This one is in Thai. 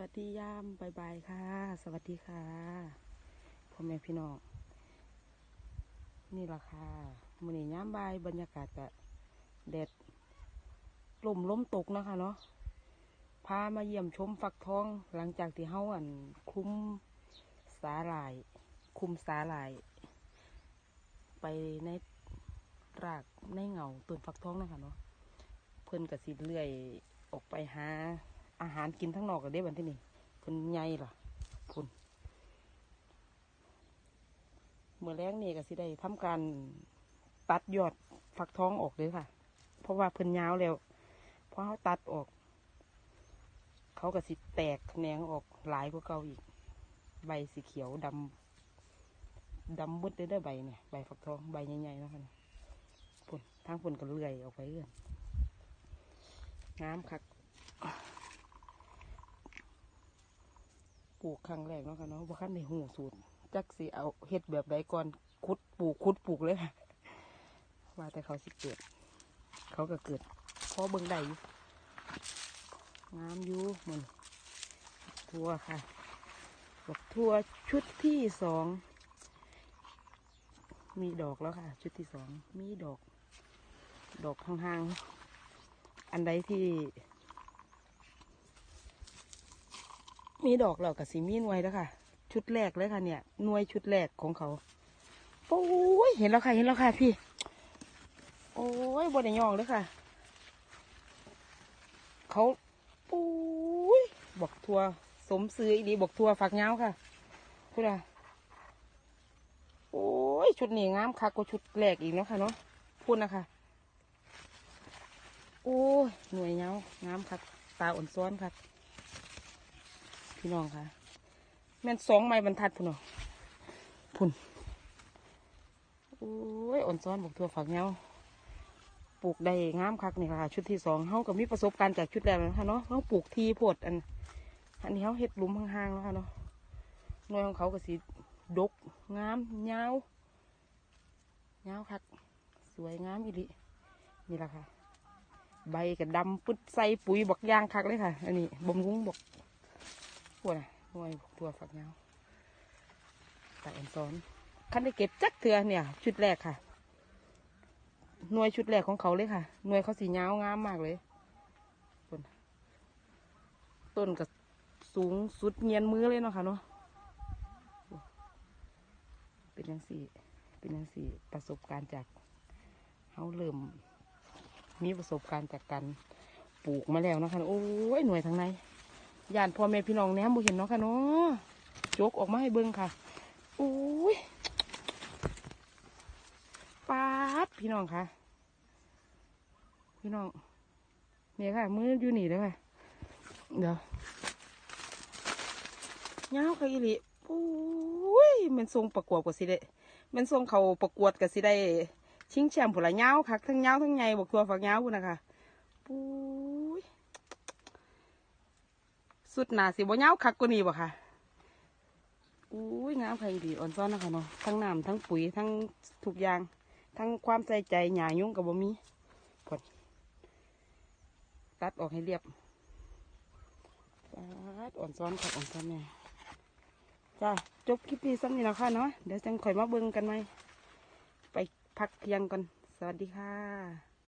วัสดียามบายบายค่ะ สวัสดีค่ะพ่อแม่พี่น้องนี่ล่ะค่ะมื้อนี้ยามบ่ายบรรยากาศกะแดดลมล้มตกนะคะเนาะพามาเยี่ยมชมฟักทองหลังจากที่เฮาอันคุ้มสาหร่าย คุมสาหร่าย ไปในรากในเงาต้นฟักทองนะคะเนาะเพิ่นก็สิเลื่อยออกไปหา อาหารกินทั้งนอกกันได้บันที่นี่เพิ่นใหญ่ล่ะพุ่นเมื่อแรงนี่ก็สิได้ทำการตัดยอดฟักท้องออกเลยค่ะ เพราะว่าเพิ่นยาวแล้วพอเขาตัดออก เขาก็สิแตกแขนงออกหลายกว่าเก่าอีก ใบสีเขียวดำดำมืดได้ได้ใบเนี่ยใบฟักทองใบใหญ่ๆนะคะพุ่นทางพุ่นก็เลื่อยออกไปเรื่อยงามคัก ปลูกครั้งแรกเนาะค่ะเนาะว่าขั้นในหูสูตรจักสิเอาเฮ็ดแบบใดก่อนคุดปลูกคุดปลูกเลยค่ะ ว่าแต่เขาสิเกิด เขาก็เกิดพอเบิ่งได้อยู่งามอยู่มันทั่วค่ะบอกทั่วชุดที่สองมีดอกแล้วค่ะ ชุดที่สองมีดอก ดอกห่างๆอันใดที่ มีดอกแล้วกับสีมีน่วยแล้วค่ะ ชุดแรกเลยค่ะเนี่ยหน่วยชุดแรกของเขาโอ้ยเห็นแล้วค่ะเห็นแล้วค่ะพี่ โอ้ยบนได้ยองเลยค่ะ เขาโอ้ยบอกทัวสมซื้ออีดีบอกทัวฝักเงาค่ะพูดอะโอ้ยชุดนี้งามค่ะกว่าชุดแรกอีกเนาะค่ะเนาะพูดนะคะโอ้ยหน่วยเงางามค่ะตาอ่อนซ้อนค่ะ พี่น้องค่ะ แม่นสองไม้บรรทัดพุ่นพุ่นโอ้ยอ่อนซ้อนบอกตัวฝักเงาปลูกได้งามคักนี่ค่ะ ชุดที่สองเขาก็มีประสบการณ์จากชุดแรกแล้วนะคะเนาะเขาปลูกทีโพดอัน อันนี้เขาเห็ดหลุมห่างๆแล้วค่ะเนาะหน่วยของเขาก็สีดกงามยาว ยาวคัก สวยงามอีหลินี่แหละค่ะ ใบกับดำปึ๊ดใส่ปุ๋ยบักยางคักเลยค่ะ อันนี้บำรุงบอก พวกน่ะหน่วยตัวฝักยาวแต่อันซ้อนคันได้เก็บจักเถือเนี่ย ชุดแรกค่ะ หน่วยชุดแรกของเขาเลยค่ะ หน่วยเขาสียาวงามมากเลยพุ่นต้นก็สูงสุดเงียนมือเลยเนาะค่ะเนาะเป็นยังสี่ เป็นยังสี่ประสบการณ์จากเขาเริ่มมีประสบการณ์จากการปลูกมาแล้วนะคะโอ้ยหน่วยทางใน ย่านพ่อแม่พี่น้องแหนมบ่เห็นเนาะค่ะเนาะจกออกมาให้เบิ่งค่ะอุ้ยปาดพี่น้องค่ะ พี่น้องเนี่ยค่ะ มืออยู่นี่เลยค่ะเดี๋ยวเงาค่ะอีหลิอุ้ยมันทรงประกวดกับสิได้มันทรงเขาประกวดกับสิได้ชิงแชมป์ผุละเงาค่ะทั้งเงาทั้งไงบอกตัวฝักเงาพุ่นนะคะปุ้ย สุดหนาสิบ่ยาคักกว่านี้บ่ค่ะอุ้ยงามเพลงดีอ่อนซ้อนนะคะเนาะทั้งน้ำทั้งปุ๋ยทั้งทุกอย่าง ทั้งความใส่ใจหยายุ่งกับบ่มีผลตัดออกให้เรียบตัดอ่อนซ้อนค่ะอ่อนซ้อนเนี่ยจ้าจบคลิปนี้สักนี้แล้วค่ะเนาะเดี๋ยวจังค่อยมาเบิ่งกันไหมไปพักเที่ยงก่อนสวัสดีค่ะ